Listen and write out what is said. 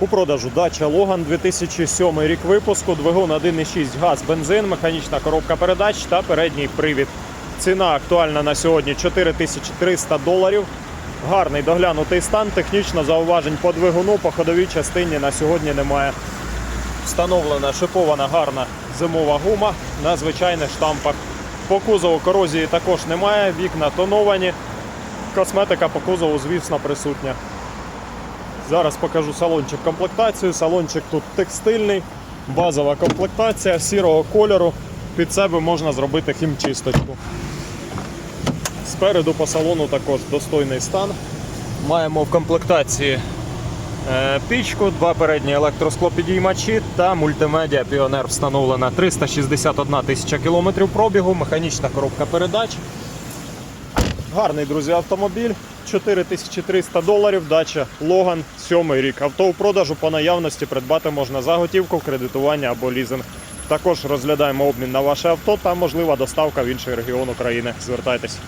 У продажу дача Логан 2007 рік випуску, двигун 1,6 газ, бензин, механічна коробка передач та передній привід. Ціна актуальна на сьогодні 4300 доларів. Гарний доглянутий стан, технічно зауважень по двигуну, по ходовій частині на сьогодні немає. Встановлена шипована гарна зимова гума на звичайних штампах. По кузову корозії також немає, вікна тоновані. Косметика по кузову, звісно, присутня. Зараз покажу салончик комплектацію. Салончик тут текстильний, базова комплектація сірого кольору. Під себе можна зробити хімчисточку. Спереду по салону також достойний стан. Маємо в комплектації е, пічку, два передні електросклопідіймачі та мультимедіа Pioneer встановлена 361 тисяча кілометрів пробігу, механічна коробка передач. Гарний, друзі, автомобіль. 4300 доларів, дача Логан, 7 рік. Авто у продажу по наявності придбати можна за готівку, кредитування або лізинг. Також розглядаємо обмін на ваше авто та можлива доставка в інший регіон України. Звертайтесь.